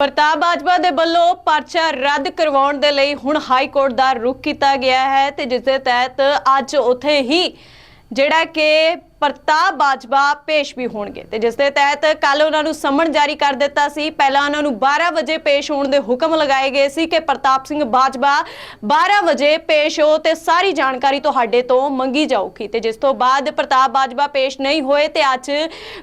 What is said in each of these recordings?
ਪ੍ਰਤਾਪ ਬਾਜਵਾ ਦੇ ਵੱਲੋਂ ਪਰਚਾ ਰੱਦ ਕਰਵਾਉਣ ਦੇ ਲਈ ਹੁਣ ਹਾਈ ਕੋਰਟ ਦਾ ਰੁਖ ਕੀਤਾ ਗਿਆ ਹੈ ਤੇ ਜਿਸ ਦੇ ਤਹਿਤ ਅੱਜ ਉੱਥੇ ਹੀ ਜਿਹੜਾ ਕਿ ਪ੍ਰਤਾਪ ਬਾਜਵਾ ਪੇਸ਼ ਵੀ ਹੋਣਗੇ ਤੇ ਜਿਸ ਦੇ ਤਹਿਤ ਕੱਲ ਉਹਨਾਂ ਨੂੰ ਸਮਨ ਜਾਰੀ ਕਰ ਦਿੱਤਾ ਸੀ। ਪਹਿਲਾਂ ਉਹਨਾਂ ਨੂੰ 12 ਵਜੇ ਪੇਸ਼ ਹੋਣ ਦੇ ਹੁਕਮ ਲਗਾਏ ਗਏ ਸੀ ਕਿ ਪ੍ਰਤਾਪ ਸਿੰਘ ਬਾਜਵਾ 12 ਵਜੇ ਪੇਸ਼ ਹੋ ਤੇ ਸਾਰੀ ਜਾਣਕਾਰੀ ਤੁਹਾਡੇ ਤੋਂ ਮੰਗੀ ਜਾਊਗੀ। ਤੇ ਜਿਸ ਤੋਂ ਬਾਅਦ ਪ੍ਰਤਾਪ ਬਾਜਵਾ ਪੇਸ਼ ਨਹੀਂ ਹੋਏ ਤੇ ਅੱਜ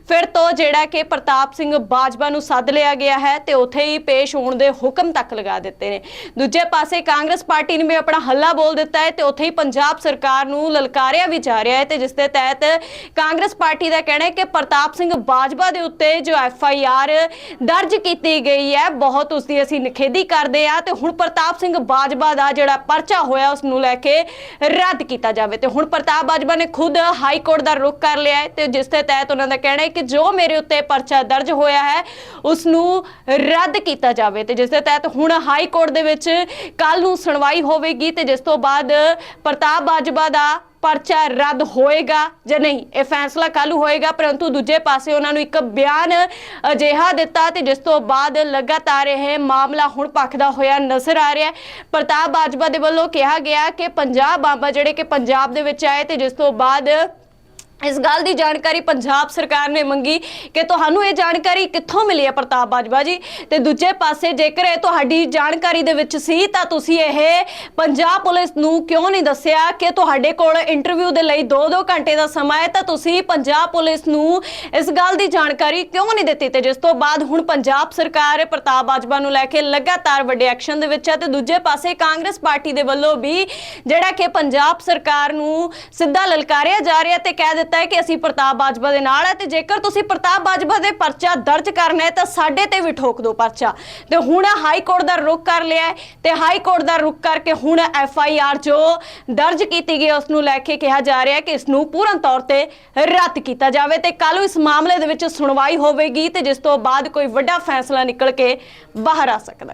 ਫਿਰ ਤੋਂ ਜਿਹੜਾ ਕਿ ਪ੍ਰਤਾਪ ਸਿੰਘ ਬਾਜਵਾ ਨੂੰ ਸੱਦ ਲਿਆ ਗਿਆ ਹੈ ਤੇ ਉੱਥੇ ਹੀ ਪੇਸ਼ ਹੋਣ ਦੇ ਹੁਕਮ ਤੱਕ ਲਗਾ ਦਿੱਤੇ ਨੇ। ਦੂਜੇ ਪਾਸੇ ਕਾਂਗਰਸ ਪਾਰਟੀ ਨੇ ਵੀ ਆਪਣਾ ਹੱਲਾ ਬੋਲ ਦਿੱਤਾ ਹੈ ਤੇ ਉੱਥੇ ਹੀ ਪੰਜਾਬ ਸਰਕਾਰ ਨੂੰ ਲਲਕਾਰਿਆ ਵੀ ਜਾ ਰਿਹਾ ਹੈ ਤੇ ਜਿਸ ਦੇ ਤਹਿਤ ਕਾਂਗਰਸ ਪਾਰਟੀ ਦਾ ਕਹਿਣਾ ਹੈ ਕਿ ਪ੍ਰਤਾਪ ਸਿੰਘ ਬਾਜਵਾ ਦੇ ਉੱਤੇ ਜੋ ਐਫ ਆਈ ਆਰ ਦਰਜ ਕੀਤੀ ਗਈ ਹੈ, ਬਹੁਤ ਉਸ ਦੀ ਅਸੀਂ ਨਿਖੇਧੀ ਕਰਦੇ ਆ ਤੇ ਹੁਣ ਪ੍ਰਤਾਪ ਸਿੰਘ ਬਾਜਵਾ ਦਾ ਜਿਹੜਾ ਪਰਚਾ ਹੋਇਆ, ਉਸ ਨੂੰ ਲੈ ਕੇ ਰੱਦ ਕੀਤਾ ਜਾਵੇ। ਤੇ ਹੁਣ ਪ੍ਰਤਾਪ ਬਾਜਵਾ ਨੇ ਖੁਦ ਹਾਈ ਕੋਰਟ ਦਾ ਰੁਖ ਕਰ ਲਿਆ ਹੈ ਤੇ ਜਿਸ ਦੇ ਤਹਿਤ ਉਹਨਾਂ ਦਾ ਕਹਿਣਾ ਹੈ ਕਿ ਜੋ ਮੇਰੇ ਉੱਤੇ ਪਰਚਾ ਦਰਜ ਹੋਇਆ ਹੈ, ਉਸ ਨੂੰ ਰੱਦ ਕੀਤਾ ਜਾਵੇ। ਤੇ ਜਿਸ ਦੇ ਤਹਿਤ ਹੁਣ ਹਾਈ ਕੋਰਟ ਦੇ ਵਿੱਚ ਕੱਲ ਨੂੰ ਸੁਣਵਾਈ ਹੋਵੇਗੀ ਤੇ ਜਿਸ ਤੋਂ ਬਾਅਦ ਪ੍ਰਤਾਪ ਬਾਜਵਾ ਦਾ ਪਰਚਾ ਰੱਦ ਹੋਏਗਾ ਜਾਂ ਨਹੀਂ? ਇਹ ਫੈਸਲਾ ਕੱਲ ਹੋਏਗਾ, ਪਰੰਤੂ ਦੂਜੇ ਪਾਸੇ ਉਹਨਾਂ ਨੂੰ ਇੱਕ ਬਿਆਨ ਅਜਿਹਾ ਦਿੱਤਾ ਤੇ ਜਿਸ ਤੋਂ ਬਾਅਦ ਲਗਾਤਾਰ ਇਹ ਮਾਮਲਾ ਹੁਣ ਭਖਦਾ ਹੋਇਆ ਨਜ਼ਰ ਆ ਰਿਹਾ ਹੈ। ਪ੍ਰਤਾਪ ਬਾਜਵਾ ਦੇ ਵੱਲੋਂ ਕਿਹਾ ਗਿਆ ਕਿ ਪੰਜਾਬ ਬਾਬਾ, ਜਿਹੜੇ ਕਿ ਪੰਜਾਬ ਦੇ ਵਿੱਚ ਆਏ ਤੇ ਜਿਸ ਤੋਂ ਬਾਅਦ ਇਸ ਗੱਲ ਦੀ ਜਾਣਕਾਰੀ ਪੰਜਾਬ ਸਰਕਾਰ ਨੇ ਮੰਗੀ ਕਿ ਤੁਹਾਨੂੰ ਇਹ ਜਾਣਕਾਰੀ ਕਿੱਥੋਂ ਮਿਲੀ ਹੈ ਪ੍ਰਤਾਪ ਬਾਜਵਾ ਜੀ? ਤੇ ਦੂਜੇ ਪਾਸੇ ਜੇਕਰ ਇਹ ਤੁਹਾਡੀ ਜਾਣਕਾਰੀ ਦੇ ਵਿੱਚ ਸੀ ਤਾਂ ਤੁਸੀਂ ਇਹ ਪੰਜਾਬ ਪੁਲਿਸ ਨੂੰ ਕਿਉਂ ਨਹੀਂ ਦੱਸਿਆ ਕਿ ਤੁਹਾਡੇ ਕੋਲ ਇੰਟਰਵਿਊ ਦੇ ਲਈ 2-2 ਘੰਟੇ ਦਾ ਸਮਾਂ ਹੈ ਤਾਂ ਤੁਸੀਂ ਪੰਜਾਬ ਪੁਲਿਸ ਨੂੰ ਇਸ ਗੱਲ ਦੀ ਜਾਣਕਾਰੀ ਕਿਉਂ ਨਹੀਂ ਦਿੱਤੀ? ਤੇ ਜਿਸ ਤੋਂ ਬਾਅਦ ਹੁਣ ਪੰਜਾਬ ਸਰਕਾਰ ਪ੍ਰਤਾਪ ਬਾਜਵਾ ਨੂੰ ਲੈ ਕੇ ਲਗਾਤਾਰ ਵੱਡੇ ਐਕਸ਼ਨ ਦੇ ਵਿੱਚ ਹੈ ਤੇ ਦੂਜੇ ਪਾਸੇ ਕਾਂਗਰਸ ਪਾਰਟੀ ਦੇ ਵੱਲੋਂ ਵੀ ਜਿਹੜਾ ਕਿ ਪੰਜਾਬ ਸਰਕਾਰ ਨੂੰ ਸਿੱਧਾ ਲਲਕਾਰਿਆ ਜਾ ਰਿਹਾ ਤੇ ਕਹਿ ਦਿੱਤਾ ਹੈ ਕਿ ਅਸੀਂ ਪ੍ਰਤਾਪ ਬਾਜਵਾ ਦੇ ਨਾਲ ਹੈ ਤੇ ਜੇਕਰ ਤੁਸੀਂ ਪ੍ਰਤਾਪ ਬਾਜਵਾ ਦੇ ਪਰਚਾ ਦਰਜ ਕਰਨਾ ਹੈ ਤਾਂ ਸਾਡੇ ਤੇ ਵੀ ਠੋਕ ਦਿਓ ਪਰਚਾ। ਤੇ ਹੁਣ ਹਾਈ ਕੋਰਟ ਦਾ ਰੁਖ ਕਰ ਲਿਆ ਤੇ ਹਾਈ ਕੋਰਟ ਦਾ ਰੁਖ ਕਰਕੇ ਹੁਣ ਐਫ ਆਈ ਆਰ ਜੋ ਦਰਜ ਕੀਤੀ ਗਈ ਹੈ, ਉਸ ਨੂੰ ਲੈ ਕੇ ਕਿਹਾ ਜਾ ਰਿਹਾ ਹੈ ਕਿ ਇਸ ਨੂੰ ਪੂਰਨ ਤੌਰ ਤੇ ਰੱਦ ਕੀਤਾ ਜਾਵੇ ਤੇ ਕੱਲ ਇਸ ਮਾਮਲੇ ਦੇ ਵਿੱਚ ਸੁਣਵਾਈ ਹੋਵੇਗੀ ਤੇ ਜਿਸ ਤੋਂ ਬਾਅਦ ਕੋਈ ਵੱਡਾ ਫੈਸਲਾ ਨਿਕਲ ਕੇ ਬਾਹਰ ਆ ਸਕਦਾ